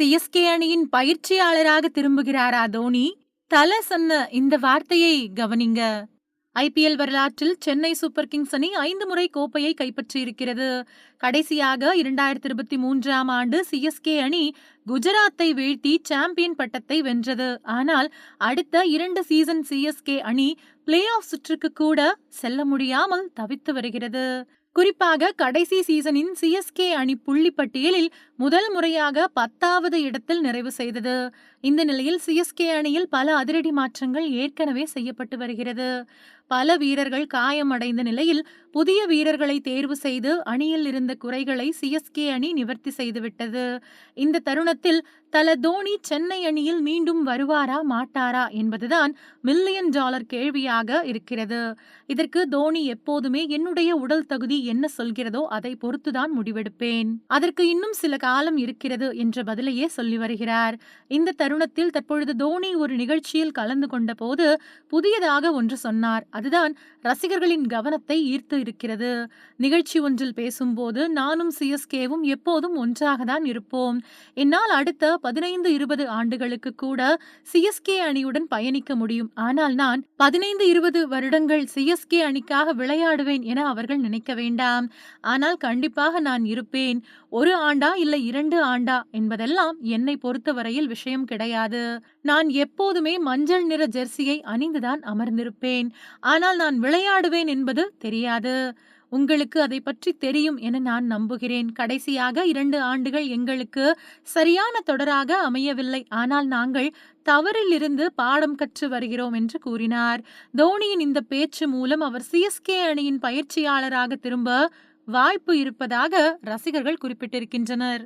CSK அணியின் பயிற்சியாளராக திரும்புகிறாரா தோனி? தல சொன்ன இந்த வார்த்தையை கவனிங்க. ஐபிஎல் வரலாற்றில் சென்னை சூப்பர் கிங்ஸ் அணி ஐந்து முறை கோப்பையை கைப்பற்றியிருக்கிறது. கடைசியாக இரண்டாயிரத்தி இருபத்தி மூன்றாம் ஆண்டு சிஎஸ்கே அணி குஜராத்தை வீழ்த்தி சாம்பியன் பட்டத்தை வென்றது. ஆனால் அடுத்த இரண்டு சீசன் சிஎஸ்கே அணி பிளே ஆஃப் சுற்றுக்கு கூட செல்ல முடியாமல் தவித்து வருகிறது. குறிப்பாக கடைசி சீசனின் சிஎஸ்கே அணி புள்ளி பட்டியலில் முதல் முறையாக பத்தாவது இடத்தில் நிறைவு செய்தது. இந்த நிலையில் சிஎஸ்கே அணியில் பல அதிரடி மாற்றங்கள் ஏற்கனவே செய்யப்பட்டு வருகிறது. பல வீரர்கள் காயமடைந்த நிலையில் புதிய வீரர்களை தேர்வு செய்து அணியில் இருந்த குறைகளை சிஎஸ்கே அணி நிவர்த்தி செய்துவிட்டது. இந்த தருணத்தில் தல தோனி சென்னை அணியில் மீண்டும் வருவாரா மாட்டாரா என்பதுதான் மில்லியன் டாலர் கேள்வியாக இருக்கிறது. இதற்கு தோனி எப்போதுமே என்னுடைய உடல் தகுதி என்ன சொல்கிறதோ அதை பொறுத்துதான் முடிவெடுப்பேன். அதற்கு இன்னும் சில காலம் இருக்கிறது என்ற பதிலையே சொல்லி வருகிறார். இந்த தருணத்தில் தற்பொழுது தோனி ஒரு நிகழ்ச்சியில் கலந்து கொண்ட போது புதியதாக ஒன்று சொன்னார். அதுதான் ரசிகர்களின் கவனத்தை ஈர்த்து இருக்கிறது. நிகழ்ச்சி ஒன்றில் பேசும்போது நானும் சிஎஸ்கேவும் எப்போதும் ஒன்றாக தான் இருப்போம். என்னால் அடுத்த பதினைந்து இருபது ஆண்டுகளுக்கு கூட சிஎஸ்கே அணியுடன் பயணிக்க முடியும். ஆனால் நான் பதினைந்து இருபது வருடங்கள் சிஎஸ்கே அணிக்காக விளையாடுவேன் என அவர்கள் நினைக்க வேண்டும். ஆனால் கண்டிப்பாக நான் இருப்பேன். ஒரு ஆண்டா இல்லை இரண்டு ஆண்டா என்பதெல்லாம் என்னை பொறுத்தவரையில் விஷயம் கிடையாது. நான் எப்போதுமே மஞ்சள் நிற ஜெர்சியை அணிந்துதான் அமர்ந்திருப்பேன். ஆனால் நான் விளையாடுவேன் என்பது தெரியாது. உங்களுக்கு அதை பற்றி தெரியும் என நான் நம்புகிறேன். கடைசியாக இரண்டு ஆண்டுகள் எங்களுக்கு சரியான தொடராக அமையவில்லை. ஆனால் நாங்கள் தவறிலிருந்து பாடம் கற்று வருகிறோம் என்று கூறினார். தோனியின் இந்த பேச்சு மூலம் அவர் சிஎஸ்கே அணியின் பயிற்சியாளராக திரும்ப வாய்ப்பு இருப்பதாக ரசிகர்கள் குறிப்பிட்டிருக்கின்றனர்.